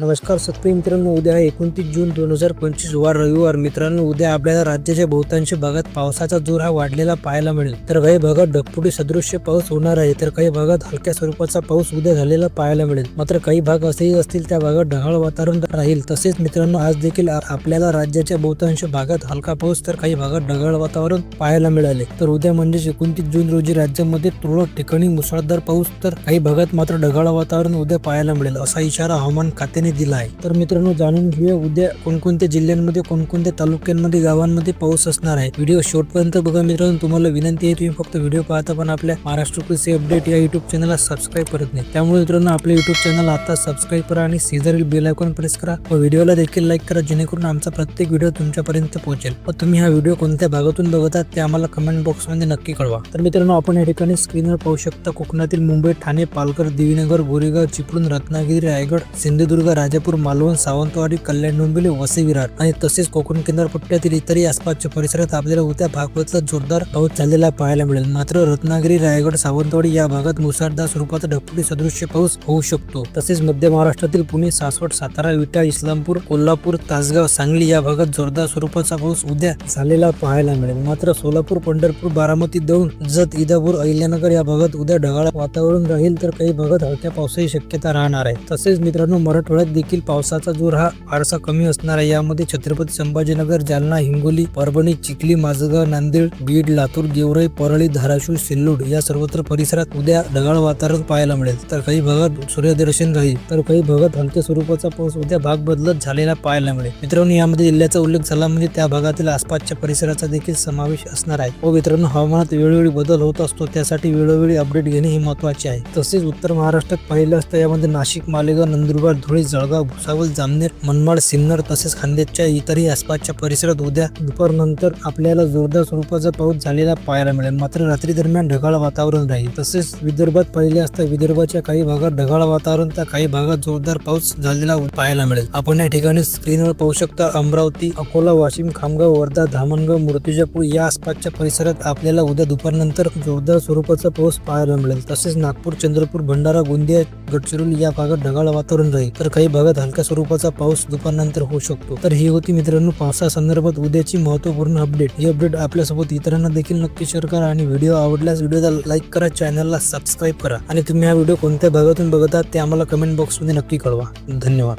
नमस्कार सत्य मित्रांनो उद्या आहे एकोणतीस जून दोन हजार पंचवीस वार रविवार. मित्रांनो उद्या आपल्याला राज्याच्या बहुतांश भागात पावसाचा जोर हा वाढलेला पाहायला मिळेल. तर काही भागात ढगपुटी सदृश्य पाऊस होणार आहे तर काही भागात हलक्या स्वरूपाचा पाऊस उद्या झालेला पाहायला मिळेल. मात्र काही भाग असेही असतील त्या भागात ढगाळ वातावरण राहील. तसेच मित्रांनो आज देखील आपल्याला राज्याच्या बहुतांश भागात हलका पाऊस तर काही भागात ढगाळ वातावरण पाहायला मिळाले. तर उद्या म्हणजेच एकोणतीस जून रोजी राज्यामध्ये तुरळक ठिकाणी मुसळधार पाऊस तर काही भागात मात्र ढगाळ वातावरण उद्या पाहायला मिळेल असा इशारा हवामान खात्याने दिला आहे तर मित्रांनो जाणून घेऊया उद्या कोणकोणत्या जिल्ह्यांमध्ये कोणकोणत्या तालुक्यांमध्ये गावांमध्ये पाऊस असणार आहे. व्हिडिओ शेवटपर्यंत बघा मित्रांनो. तुम्हाला विनंती आहे तुम्ही फक्त व्हिडिओ पाहता पण आपल्या महाराष्ट्र कृषी अपडेट या युट्यूब चॅनलला सबस्क्राईब करत नाही. त्यामुळे मित्रांनो आपल्या युट्यूब चॅनल आता सबस्क्राईब करा आणि सीझर बेल आयकॉन प्रेस करा. व व्हिडिओला देखील लाईक करा जेणेकरून आमचा प्रत्येक व्हिडिओ तुमच्यापर्यंत पोहोचेल. व तुम्ही हा व्हिडिओ कोणत्या भागातून बघत आहात ते आम्हाला कमेंट बॉक्समध्ये नक्की कळवा. तर मित्रांनो आपण या ठिकाणी स्क्रीनवर पाहू शकता कोकणातील मुंबई ठाणे पालघर देवीनगर गोरेगाव चिपळूण रत्नागिरी रायगड सिंधुदुर्ग राजापूर मालवण सावंतवाडी कल्याण डोंबिवली वसई विरार आणि तसेच कोकण किनारपट्ट्यातील इतरही आसपासच्या परिसरात आपल्याला उद्या भागवतला जोरदार पाऊस झालेला पाहायला मिळेल. मात्र रत्नागिरी रायगड सावंतवाडी या भागात मुसळधार स्वरूपाचा ढगफुटी सदृश्य पाऊस होऊ शकतो. तसेच मध्य महाराष्ट्रातील पुणे सासवड सातारा विटा इस्लामपूर कोल्हापूर तासगाव सांगली या भागात जोरदार स्वरूपाचा पाऊस उद्या झालेला पाहायला मिळेल. मात्र सोलापूर पंढरपूर बारामती दौंड जत इदापूर अहिल्यानगर या भागात उद्या ढगाळ वातावरण राहील तर काही भागात हलक्या पावसाची शक्यता राहणार आहे. तसेच मित्रांनो मराठवाड्यात देखील पावसाचा जोर हा फारसा कमी असणार आहे. यामध्ये छत्रपती संभाजीनगर जालना हिंगोली परभणी चिखली माजगाव नांदेड बीड लातूर गेवराई परळी धाराशिव सिल्लोड या सर्वत्र परिसरात उद्या ढगाळ वातावरण पाहायला मिळेल. तर काही भागात सूर्यदर्शन राहील. तर काही भागात हलक्या स्वरूपाचा पाऊस उद्या भाग बदलत झालेला पाहायला मिळेल. मित्रांनो यामध्ये जिल्ह्याचा उल्लेख झाला म्हणजे त्या भागातील आसपासच्या परिसराचा देखील समावेश असणार आहे. व मित्रांनो हवामानात वेळोवेळी बदल होत असतो. त्यासाठी वेळोवेळी अपडेट घेणे हे महत्त्वाचे आहे. तसेच उत्तर महाराष्ट्रात पाहिलं असतं यामध्ये नाशिक मालेगाव नंदुरबार धुळे जळगाव भुसावळ जामनेर मनमाड सिन्नर तसेच खान्देशच्या इतरही आसपासच्या परिसरात उद्या दुपारनंतर आपल्याला जोरदार स्वरूपाचा पाऊस झालेला पाहायला मिळेल. मात्र रात्री दरम्यान ढगाळ वातावरण राहील. तसेच विदर्भात पहिले असता विदर्भाच्या काही भागात ढगाळ वातावरण तर काही भागात जोरदार पाऊस झालेला पाहायला मिळेल. आपण या ठिकाणी स्क्रीनवर पाहू शकता अमरावती अकोला वाशिम खामगाव वर्धा धामणगाव मूर्तिजापूर या आसपासच्या परिसरात आपल्याला उद्या दुपारनंतर जोरदार स्वरूपाचा पाऊस पाहायला मिळेल. तसेच नागपूर चंद्रपूर भंडारा गोंदिया गडचिरोली या भागात ढगाळ वातावरण राहील. तर काही भागात हलक्या स्वरूपाचा पाऊस दुपारनंतर होऊ शकतो. तर ही होती मित्रांनो पावसासंदर्भात उद्याची महत्त्वपूर्ण अपडेट ही अपडेट आपल्यासोबत इतरांना देखील नक्की शेअर करा आणि व्हिडिओ आवडल्यास व्हिडिओला लाईक करा चॅनलला सबस्क्राईब करा. आणि तुम्ही हा व्हिडिओ कोणत्या भागातून बघत आहात ते आम्हाला कमेंट बॉक्समध्ये नक्की कळवा. धन्यवाद.